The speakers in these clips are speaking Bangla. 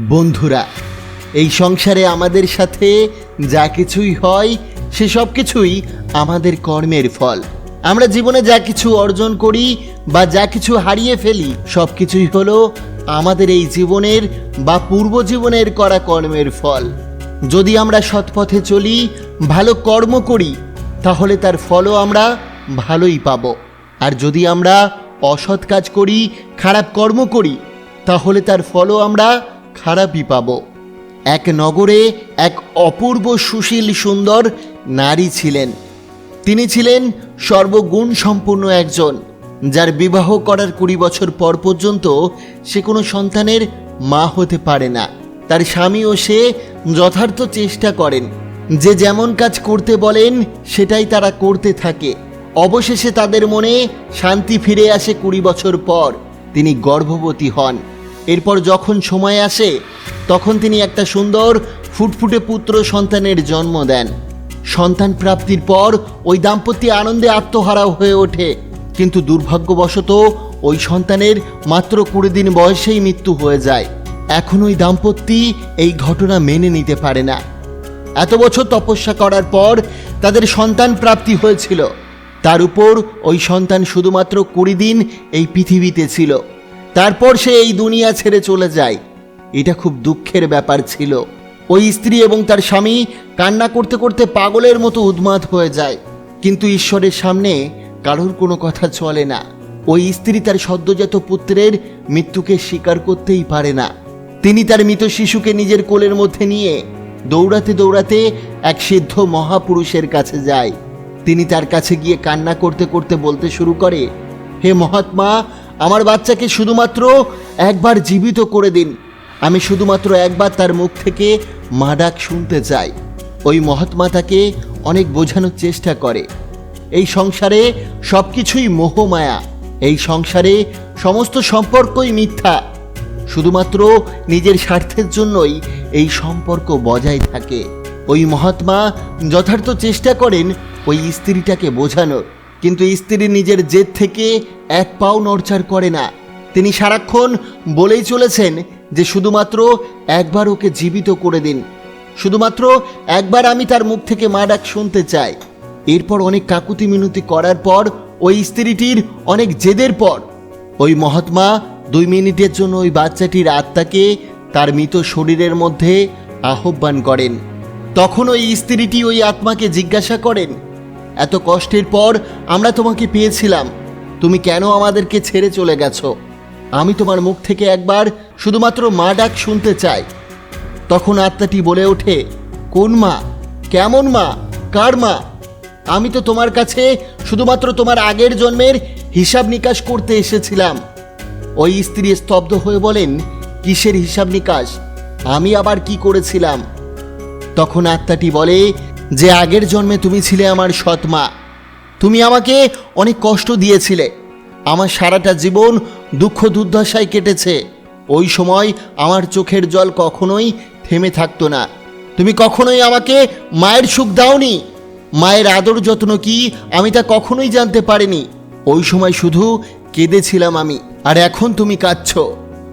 বন্ধুরা, এই সংসারে আমাদের সাথে যা কিছুই হয়, সে সব কিছুই আমাদের কর্মের ফল। আমরা জীবনে যা কিছু অর্জন করি বা যা কিছু হারিয়ে ফেলি, সব কিছুই হলো আমাদের এই জীবনের বা পূর্ব জীবনের করা কর্মের ফল। যদি আমরা সৎপথে চলি, ভালো কর্ম করি, তাহলে তার ফলও আমরা ভালোই পাবো। আর যদি আমরা অসৎ কাজ করি, খারাপ কর্ম করি, তাহলে তার ফলও আমরা খারাপই পাব। এক নগরে এক অপূর্ব সুশীল সুন্দর নারী ছিলেন। তিনি ছিলেন সর্বগুণ সম্পূর্ণ একজন, যার বিবাহ করার কুড়ি বছর পর পর্যন্ত সে কোনো সন্তানের মা হতে পারে না। তার স্বামী ও সে যথার্থ চেষ্টা করেন। যে যেমন কাজ করতে বলেন, সেটাই তারা করতে থাকে। অবশেষে তাদের মনে শান্তি ফিরে আসে কুড়ি বছর পর। তিনি গর্ভবতী হন। এরপর যখন সময় আসে, তখন তিনি একটা সুন্দর ফুটফুটে পুত্র সন্তানের জন্ম দেন। সন্তান প্রাপ্তির পর ওই দাম্পত্য আনন্দে আত্মহারা হয়ে ওঠে। কিন্তু দুর্ভাগ্যবশত ওই সন্তানের মাত্র কুড়ি দিন বয়সেই মৃত্যু হয়ে যায়। এখন ওই দাম্পত্যি এই ঘটনা মেনে নিতে পারে না। এত বছর তপস্যা করার পর তাদের সন্তান প্রাপ্তি হয়েছিল। তার উপর ওই সন্তান শুধুমাত্র কুড়ি দিন এই পৃথিবীতে ছিল। তারপর সে এই দুনিয়া ছেড়ে চলে যায়। এটা খুব দুঃখের ব্যাপার ছিল। ওই স্ত্রী এবং তার স্বামী কান্না করতে করতে পাগলের মতো উন্মাদ হয়ে যায়। কিন্তু ঈশ্বরের সামনে কারোর কোনো কথা চলে না। ওই স্ত্রী তার সদ্যজাত পুত্রের মৃত্যুকে স্বীকার করতেই পারে না। তিনি তার মৃত শিশুকে নিজের কোলের মধ্যে নিয়ে দৌড়াতে দৌড়াতে এক সিদ্ধ মহাপুরুষের কাছে যায়। তিনি তার কাছে গিয়ে কান্না করতে করতে বলতে শুরু করে, হে মহাত্মা আমার বাচ্চাকে শুধুমাত্র একবার জীবিত করে দিন। আমি শুধুমাত্র একবার তার মুখ থেকে মা ডাক শুনতে চাই। ওই মহাত্মা তাকে অনেক বোঝানোর চেষ্টা করে। এই সংসারে সব কিছুই মোহমায়া। এই সংসারে সমস্ত সম্পর্কই মিথ্যা। শুধুমাত্র নিজের স্বার্থের জন্যই এই সম্পর্ক বজায় থাকে। ওই মহাত্মা যথার্থ চেষ্টা করেন ওই স্ত্রীটাকে বোঝানোর। কিন্তু স্ত্রী নিজের জেদ থেকে এক পাও নড়চার করে না। তিনি সারাক্ষণ বলেই চলেছেন যে শুধুমাত্র একবার ওকে জীবিত করে দিন। শুধুমাত্র একবার আমি তার মুখ থেকে মা ডাক শুনতে চাই। এরপর অনেক কাকুতি মিনতি করার পর ওই স্ত্রীটির অনেক জেদের পর ওই মহাত্মা দুই মিনিটের জন্য ওই বাচ্চাটির আত্মাকে তার মৃত শরীরের মধ্যে আহ্বান করেন। তখন ওই স্ত্রীটি ওই আত্মাকে জিজ্ঞাসা করেন এত কষ্টের পর আমরা তোমাকে পেয়েছিলাম। তুমি কেন আমাদেরকে ছেড়ে চলে গেছো? আমি তোমার মুখ থেকে একবার শুধুমাত্র মা ডাক শুনতে চাই। তখন আত্মাটি বলে ওঠে, কোন মা? কেমন মা? কার মা? আমি তো তোমার কাছে শুধুমাত্র তোমার আগের জন্মের হিসাব নিকাশ করতে এসেছিলাম। ওই স্ত্রী স্তব্ধ হয়ে বলেন, কিসের হিসাব নিকাশ? আমি আবার কি করেছিলাম? তখন আত্মাটি বলে যে আগের জন্মে তুমি ছিলে আমার সৎ মা। তুমি আমাকে অনেক কষ্ট দিয়েছিলে। আমার সারাটা জীবন দুঃখ দুর্দশায় কেটেছে। ওই সময় আমার চোখের জল কখনোই থেমে থাকতো না। তুমি কখনোই আমাকে মায়ের সুখ দাওনি। মায়ের আদর যত্ন কি আমি তা কখনোই জানতে পারিনি। ওই সময় শুধু কেঁদেছিলাম আমি। আর এখন তুমি কাঁদছ।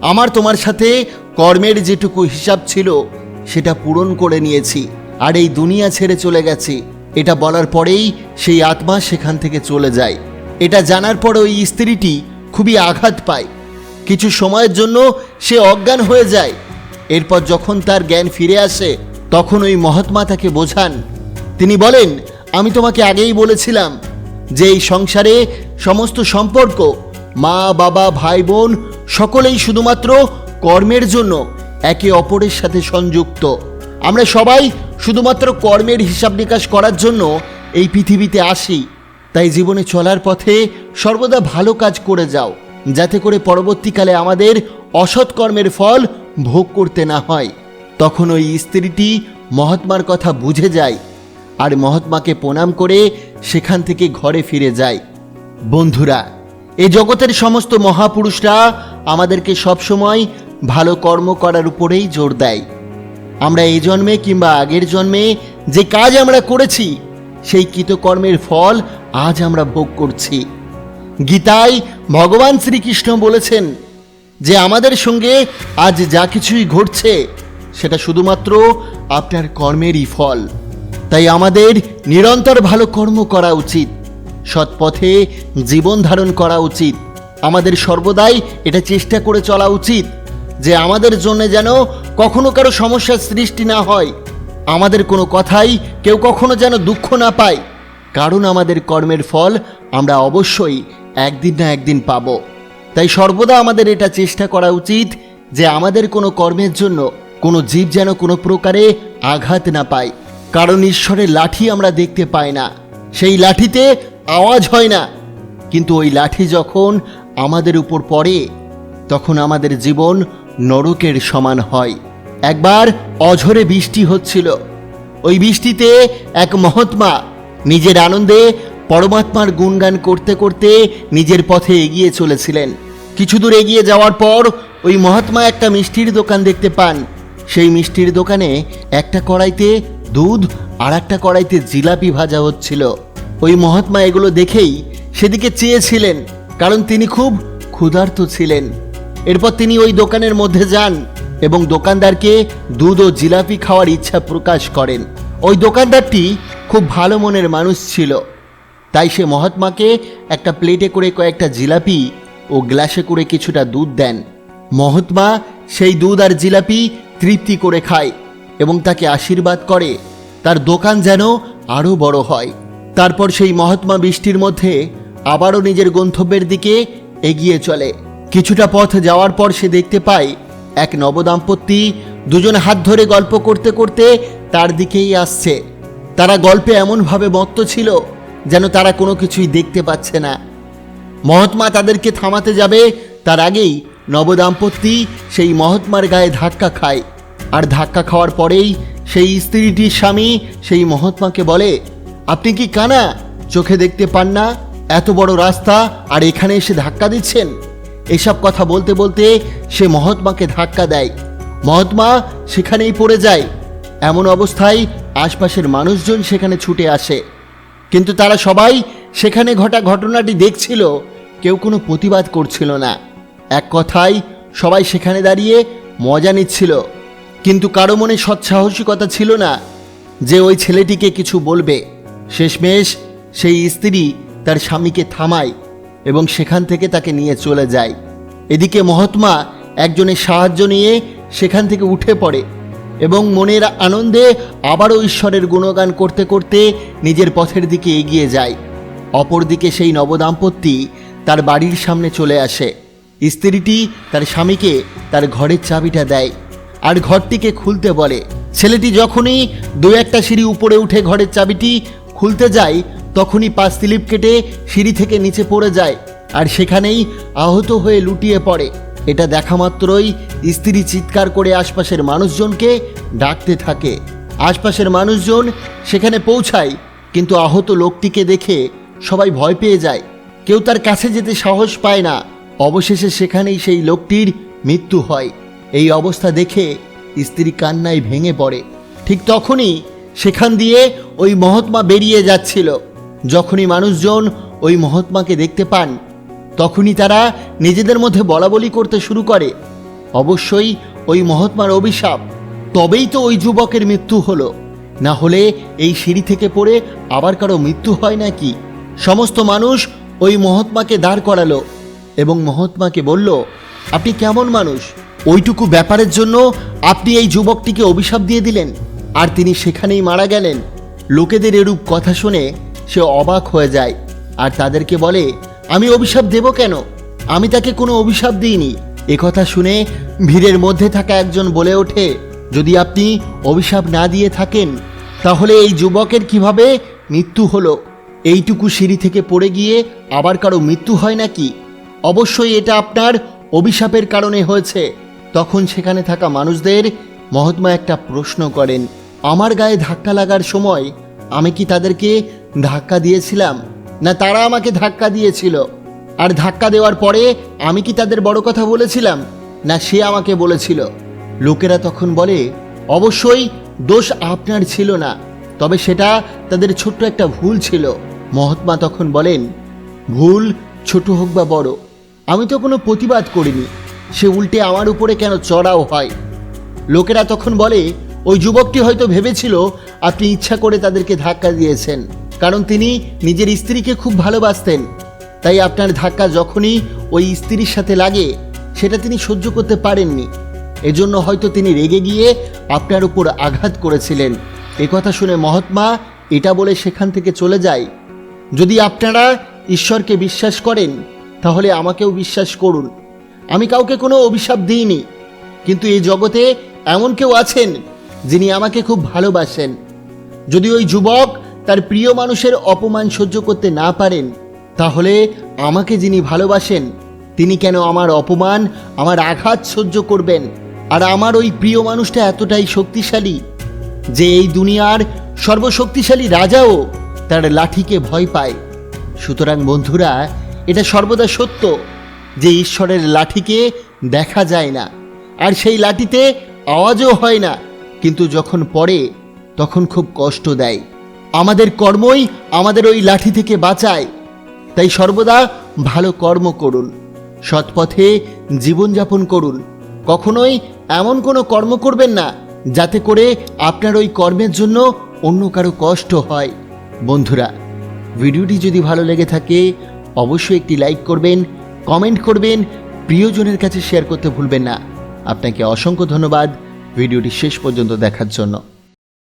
আমার তোমার সাথে কর্মের যেটুকু হিসাব ছিল, সেটা পূরণ করে নিয়েছি। আর এই দুনিয়া ছেড়ে চলে গেছে। এটা বলার পরেই সেই আত্মা সেখান থেকে চলে যায়। এটা জানার পর ওই স্ত্রীটি খুবই আঘাত পায়। কিছু সময়ের জন্য সে অজ্ঞান হয়ে যায়। এরপর যখন তার জ্ঞান ফিরে আসে, তখন ওই মহাত্মা তাকে বোঝান। তিনি বলেন, আমি তোমাকে আগেই বলেছিলাম যে এই সংসারে সমস্ত সম্পর্ক, মা, বাবা, ভাই, বোন, সকলেই শুধুমাত্র কর্মের জন্য একে অপরের সাথে সংযুক্ত। আমরা সবাই শুধুমাত্র কর্মের হিসাব নিকাশ করার জন্য এই পৃথিবীতে আসি। তাই জীবনে চলার পথে সর্বদা ভালো কাজ করে যাও, যাতে করে পরবর্তীকালে আমাদের অসৎ কর্মের ফল ভোগ করতে না হয়। তখন ওই স্ত্রীটি মহাত্মার কথা বুঝে যায় আর মহাত্মাকে প্রণাম করে সেখান থেকে ঘরে ফিরে যায়। বন্ধুরা এই জগতের সমস্ত মহাপুরুষরা আমাদেরকে সবসময় ভালো কর্ম করার উপরেই জোর দেয়। আমরা এই জন্মে কিংবা আগের জন্মে যে কাজ আমরা করেছি, সেই কৃতকর্মের ফল আজ আমরা ভোগ করছি। গীতায় ভগবান শ্রীকৃষ্ণ বলেছেন যে আমাদের সঙ্গে আজ যা কিছুই ঘটছে, সেটা শুধুমাত্র আপনার কর্মেরই ফল। তাই আমাদের নিরন্তর ভালো কর্ম করা উচিত সৎ পথে জীবন ধারণ করা উচিত। আমাদের সর্বদাই এটা চেষ্টা করে চলা উচিত যে আমাদের জন্য যেন কখনো কারও সমস্যার সৃষ্টি না হয়। আমাদের কোনো কথাই কেউ কখনো যেন দুঃখ না পায়। কারণ আমাদের কর্মের ফল আমরা অবশ্যই একদিন না একদিন পাব। তাই সর্বদা আমাদের এটা চেষ্টা করা উচিত যে আমাদের কোনো কর্মের জন্য কোনো জীব যেন কোনো প্রকারে আঘাত না পায়। কারণ ঈশ্বরের লাঠি আমরা দেখতে পাই না। সেই লাঠিতে আওয়াজ হয় না। কিন্তু ওই লাঠি যখন আমাদের উপর পড়ে, তখন আমাদের জীবন নরকের সমান হয়। একবার অঝরে বৃষ্টি হচ্ছিল। ওই বৃষ্টিতে এক মহাত্মা নিজের আনন্দে পরমাত্মার গুণগান করতে করতে নিজের পথে এগিয়ে চলেছিলেন। কিছু দূর এগিয়ে যাওয়ার পর ওই মহাত্মা একটা মিষ্টির দোকান দেখতে পান। সেই মিষ্টির দোকানে একটা কড়াইতে দুধ আর একটা কড়াইতে জিলাপি ভাজা হচ্ছিল। ওই মহাত্মা এগুলো দেখেই সেদিকে চেয়েছিলেন, কারণ তিনি খুব ক্ষুধার্ত ছিলেন। এরপর তিনি ওই দোকানের মধ্যে যান এবং দোকানদারকে দুধ ও জিলাপি খাওয়ার ইচ্ছা প্রকাশ করেন। ওই দোকানদারটি খুব ভালো মনের মানুষ ছিল। তাই সে মহাত্মাকে একটা প্লেটে করে কয়েকটা জিলাপি ও গ্লাসে করে কিছুটা দুধ দেন। মহাত্মা সেই দুধ আর জিলাপি তৃপ্তি করে খায় এবং তাকে আশীর্বাদ করে। তার দোকান যেন আরও বড় হয়। তারপর সেই মহাত্মা বৃষ্টির মধ্যে আবারও নিজের গন্তব্যের দিকে এগিয়ে চলে। কিছুটা পথ যাওয়ার পর সে দেখতে পায় এক নবদাম্পত্যি দুজন হাত ধরে গল্প করতে করতে তার দিকেই আসছে। তারা গল্পে এমনভাবে মত্ত ছিল যেন তারা কোনো কিছুই দেখতে পাচ্ছে না। মহাত্মা তাদেরকে থামাতে যাবে, তার আগেই নবদাম্পত্যি সেই মহাত্মার গায়ে ধাক্কা খায়। আর ধাক্কা খাওয়ার পরেই সেই স্ত্রীটির স্বামী সেই মহাত্মাকে বলে, আপনি কি কানা? চোখে দেখতে পান না? এত বড় রাস্তা আর এখানে এসে ধাক্কা দিচ্ছেন? এসব কথা বলতে বলতে সে মহাত্মাকে ধাক্কা দেয়। মহাত্মা সেখানেই পড়ে যায়। এমন অবস্থায় আশপাশের মানুষজন সেখানে ছুটে আসে। কিন্তু তারা সবাই সেখানে ঘটা ঘটনাটি দেখছিল। কেউ কোনো প্রতিবাদ করছিল না। এক কথায় সবাই সেখানে দাঁড়িয়ে মজা নিচ্ছিল। কিন্তু কারও মনে সৎসাহসিকতা ছিল না যে ওই ছেলেটিকে কিছু বলবে। শেষমেশ সেই স্ত্রী তার স্বামীকে থামায়। এবং সেখান থেকে তাকে নিয়ে চলে যায়। এদিকে মহাত্মা একজনের সাহায্য নিয়ে সেখান থেকে উঠে পড়ে এবং মনের আনন্দে আবারও ঈশ্বরের গুণগান করতে করতে নিজের পথের দিকে এগিয়ে যায়। অপরদিকে সেই নবদাম্পত্যি তার বাড়ির সামনে চলে আসে। স্ত্রীটি তার স্বামীকে তার ঘরের চাবিটা দেয় আর ঘরটিকে খুলতে বলে। ছেলেটি যখনই দু একটা সিঁড়ি উপরে উঠে ঘরের চাবিটি খুলতে যায় তখনই পা স্লিপ কেটে সিঁড়ি থেকে নিচে পড়ে যায় আর সেখানেই আহত হয়ে লুটিয়ে পড়ে। এটা দেখা মাত্রই স্ত্রী চিৎকার করে আশপাশের মানুষজনকে ডাকতে থাকে। আশপাশের মানুষজন সেখানে পৌঁছায়, কিন্তু আহত লোকটিকে দেখে সবাই ভয় পেয়ে যায়। কেউ তার কাছে যেতে সাহস পায় না। অবশেষে সেখানেই সেই লোকটির মৃত্যু হয়। এই অবস্থা দেখে স্ত্রী কান্নায় ভেঙে পড়ে। ঠিক তখনই সেখান দিয়ে ওই মহাত্মা বেরিয়ে যাচ্ছিল। যখনই মানুষজন ওই মহাত্মাকে দেখতে পান, তখনই তারা নিজেদের মধ্যে বলাবলি করতে শুরু করে। অবশ্যই ওই মহাত্মার অভিশাপ, তবেই তো ওই যুবকের মৃত্যু হলো। না হলে এই সিঁড়ি থেকে পড়ে আবার কারও মৃত্যু হয় নাকি? সমস্ত মানুষ ওই মহাত্মাকে দাঁড় করালো এবং মহাত্মাকে বলল, আপনি কেমন মানুষ? ওইটুকু ব্যাপারের জন্য আপনি এই যুবকটিকে অভিশাপ দিয়ে দিলেন। আর তিনি সেখানেই মারা গেলেন। লোকেদের এরূপ কথা শুনে সে অবাক হয়ে যায় আর তাদেরকে বলে, আমি অভিশাপ দেব কেন? আমি তাকে কোনো অভিশাপ দিইনি। কথা শুনে ভিড়ের মধ্যে থাকা একজন বলে ওঠে, যদি আপনি অভিশাপ না দিয়ে থাকেন, তাহলে এই যুবকের কীভাবে মৃত্যু হলো? এইটুকু সিঁড়ি থেকে পড়ে গিয়ে আবার কারও মৃত্যু হয় নাকি? অবশ্যই এটা আপনার অভিশাপের কারণে হয়েছে। তখন সেখানে থাকা মানুষদের মহাত্মা একটা প্রশ্ন করেন, আমার গায়ে ধাক্কা লাগার সময় আমি কি তাদেরকে ধাক্কা দিয়েছিলাম? না, তারা আমাকে ধাক্কা দিয়েছিল। আর ধাক্কা দেওয়ার পরে আমি কি তাদের বড় কথা বলেছিলাম? না, সে আমাকে বলেছিল। লোকেরা তখন বলে, অবশ্যই দোষ আপনার ছিল না, তবে সেটা তাদের ছোট্ট একটা ভুল ছিল। মহাত্মা তখন বলেন, ভুল ছোট হোক বা বড়, আমি তো কোনো প্রতিবাদ করিনি। সে উল্টে আমার উপরে কেন চড়াও হয়? লোকেরা তখন বলে, ওই যুবকটি হয়তো ভেবেছিল আপনি ইচ্ছা করে তাদেরকে ধাক্কা দিয়েছেন। কারণ তিনি নিজের স্ত্রীকে খুব ভালোবাসতেন। তাই আপনার ধাক্কা যখনই ওই স্ত্রীর সাথে লাগে, সেটা তিনি সহ্য করতে পারেননি। এজন্য হয়তো তিনি রেগে গিয়ে আপনার উপর আঘাত করেছিলেন। কথা শুনে মহাত্মা এটা বলে সেখান থেকে চলে যায়। যদি আপনারা ঈশ্বরকে বিশ্বাস করেন, তাহলে আমাকেও বিশ্বাস করুন। আমি কাউকে কোনো অভিশাপ দিইনি, কিন্তু এই জগতে এমন কেউ আছেন যিনি আমাকে খুব ভালোবাসেন। যদি ওই যুবক তার প্রিয় মানুষের অপমান সহ্য করতে না পারেন, তাহলে আমাকে যিনি ভালোবাসেন, তিনি কেন আমার অপমান, আমার আঘাত সহ্য করবেন? আর আমার ওই প্রিয় মানুষটা এতটাই শক্তিশালী যে এই দুনিয়ার সর্বশক্তিশালী রাজাও তার লাঠিকে ভয় পায়। সুতরাং বন্ধুরা, এটা সর্বদা সত্য যে ঈশ্বরের লাঠিকে দেখা যায় না, আর সেই লাঠিতে আওয়াজও হয় না, কিন্তু যখন পড়ে, তখন খুব কষ্ট দেয়। আমাদের কর্মই আমাদের ওই লাঠি থেকে বাঁচায়। তাই সর্বদা ভালো কর্ম করুন, সৎপথে জীবনযাপন করুন। কখনোই এমন কোনো কর্ম করবেন না, যাতে করে আপনার ওই কর্মের জন্য অন্য কারও কষ্ট হয়। বন্ধুরা, ভিডিওটি যদি ভালো লেগে থাকে, অবশ্যই একটি লাইক করবেন, কমেন্ট করবেন, প্রিয়জনের কাছে শেয়ার করতে ভুলবেন না। আপনাকে অসংখ্য ধন্যবাদ ভিডিওটি শেষ পর্যন্ত দেখার জন্য।